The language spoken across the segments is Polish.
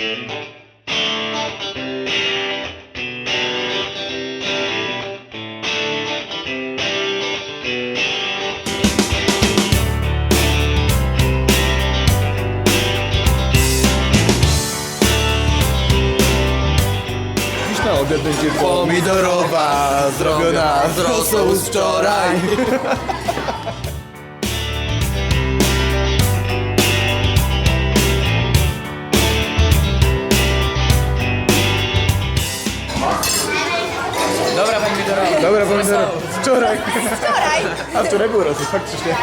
Na obiad będzie pomidorowa, zrobiona z rosą z wczoraj. Wczoraj. Wczoraj. A wczoraj był rosół, faktycznie.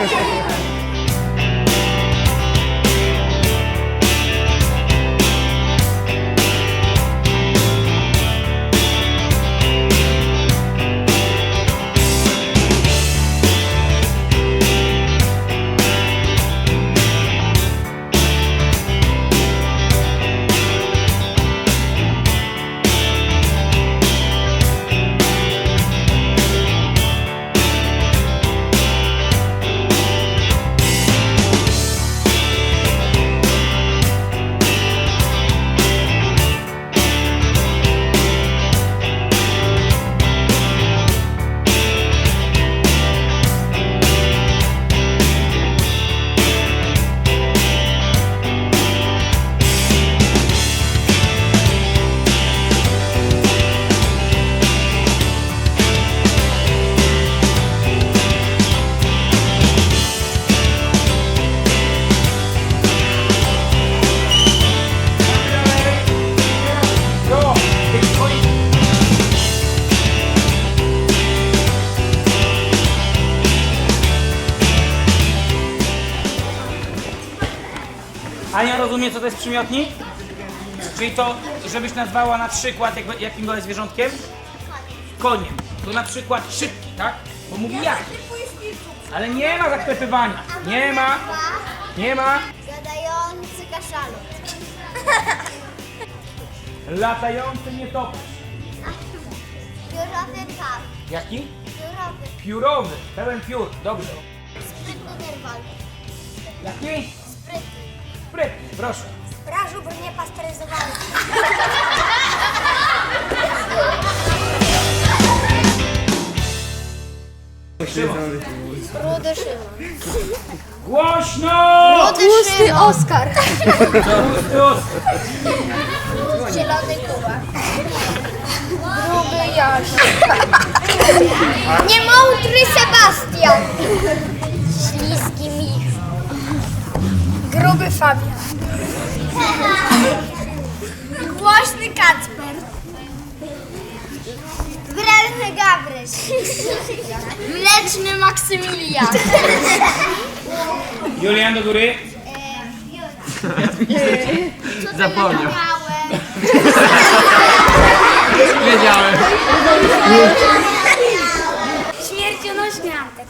Ania rozumie, co to jest przymiotnik? Czyli to, żebyś nazwała na przykład, jakby, jakim była zwierzątkiem? Koniem. To na przykład szybki, tak? Bo mówi jak. Ale nie ma zaklepywania. Nie ma. Nie ma. Gadający kaszalot. Latający nietoperz. Piórowy pap. Jaki? Piórowy. Piórowy. Pełen piór. Dobrze. Sprytny nerwal. Jaki? Sprytny. Proszę. Prażubr niepasteryzowany. Rudy Szymon. Głośno! Tłusty Oskar. Tłusty os. Zielony Kuba. Gruby Jan. Niemądry Sebastian. Fabian. Głośny Kacper. Wredny Gabryś. Mleczny Maksymilian. Julian do góry. Zapomniał. Wiedziałem. Śmiercionośny Antek.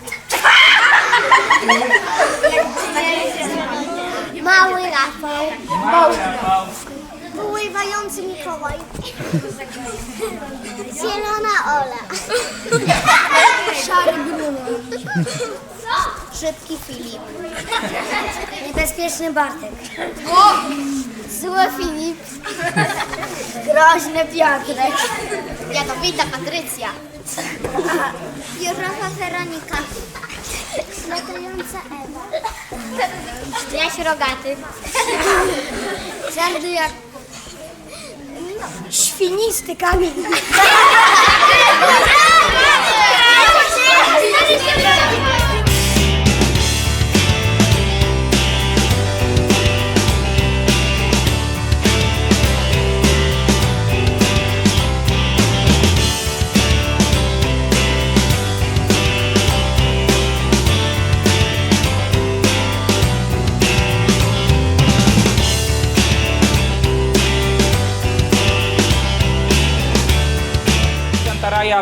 Mały Rafał. Pływający Mikołaj. Zielona Ola. Szary Bruno. Szybki Filip. Niebezpieczny Bartek. Zły Filip. Groźny Piotrek. Jadowita Patrycja. Jurawa Weronika. Latająca Ewa. Jaś Rogaty. Twardy jak... Świnisty Kamil.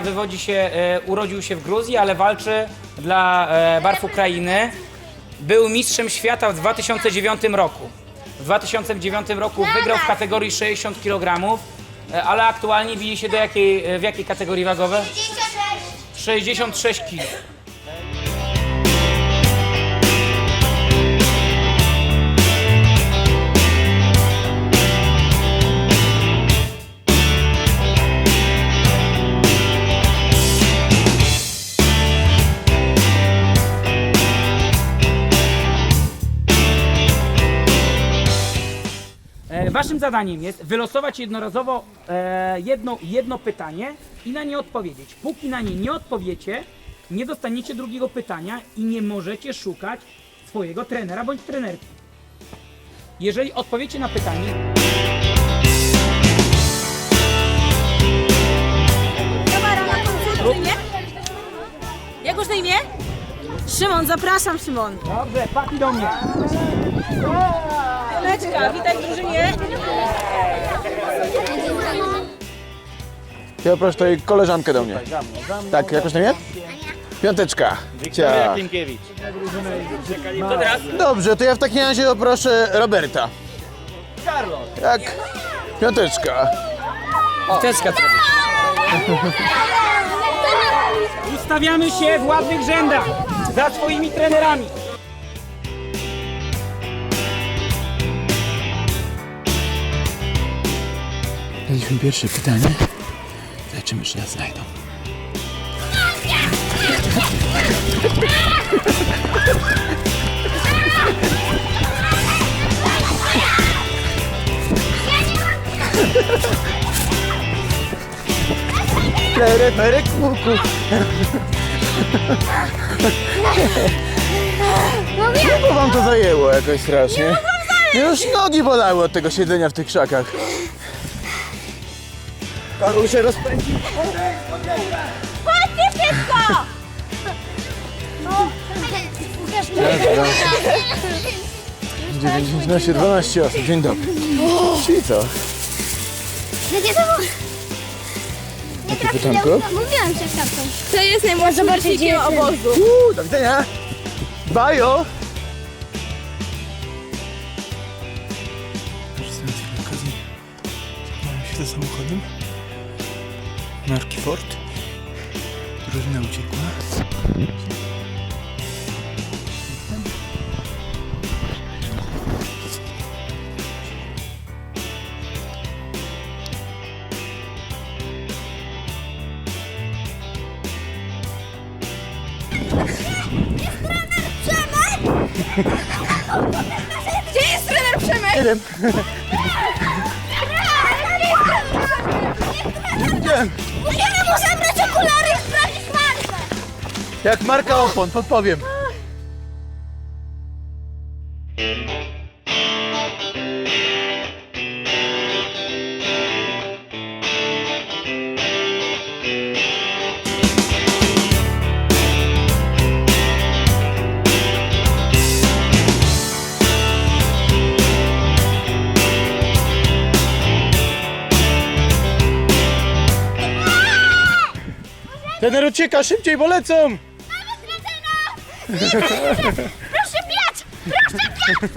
Wywodzi się, e, urodził się w Gruzji, ale walczy dla e, barw Ukrainy. Był mistrzem świata w 2009 roku. W 2009 roku wygrał w kategorii 60 kg, e, ale aktualnie widzi się do jakiej, e, w jakiej kategorii wagowej? 66 kg. Waszym zadaniem jest wylosować jednorazowo e, jedno, jedno pytanie i na nie odpowiedzieć. Póki na nie nie odpowiecie, nie dostaniecie drugiego pytania i nie możecie szukać swojego trenera bądź trenerki. Jeżeli odpowiecie na pytanie, Jak na imię? Jak masz na imię? Szymon, zapraszam Szymon. dobrze, paki do mnie. Leczka, witaj w drużynie. Ja proszę tutaj koleżankę do mnie. Tak, jakoś na imię? Piąteczka. Cia. To teraz Dobrze, to ja w takim razie poproszę Roberta. Jak? Piąteczka. Teczka Ustawiamy się w ładnych rzędach za swoimi trenerami. Daliśmy pierwsze pytanie. Zobaczymy, czy nas znajdą. Kleremerek kuku. Długo wam to zajęło jakoś strasznie. Już nogi bolały od tego siedzenia w tych krzakach. Karol się rozpędzi. Chodźcie szybko! No, Łukasz, nie 19, 12 osób. Dzień dobry. Czyli co? Jakie to było? Nie Jakie pytanko? Mówiłam przed kartą. To jest najmłodszy uczestnikiem obozu. Uuu, do widzenia. Bajo. Marki Ford. Drużyna uciekła. Gdzie jest trener Przemek? Nie wiem. Musimy mu okulary i sprawdzić markę. Jak marka opon, podpowiem. Trener ucieka szybciej, bo lecą! Proszę biać! Proszę biać!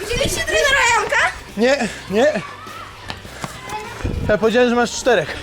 Widzieliście trenera Janka? Nie, nie. Ja powiedziałem, że masz czterech.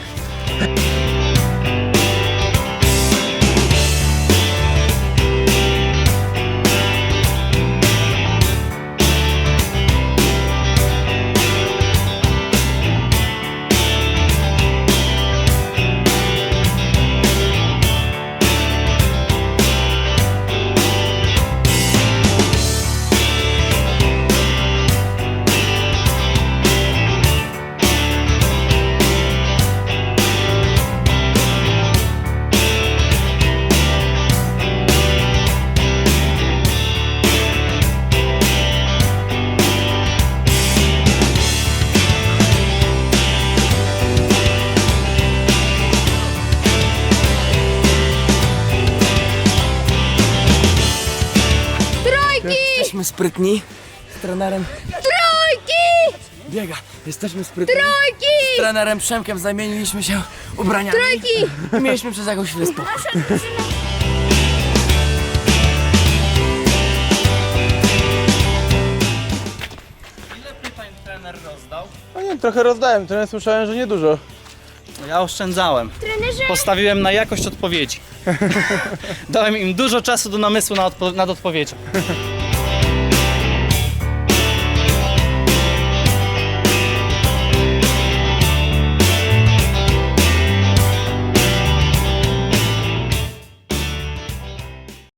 Sprytni z trenerem. Trojki! Biega, jesteśmy sprytni. Z trenerem Przemkiem zamieniliśmy się ubraniami. Trojki! I mieliśmy przez jakąś chwilę spokój. No nie, trochę rozdałem, trochę słyszałem, że niedużo. Ja oszczędzałem. Trenerze, Postawiłem na jakość odpowiedzi. Dałem im dużo czasu do namysłu nad, odpo- nad odpowiedzią.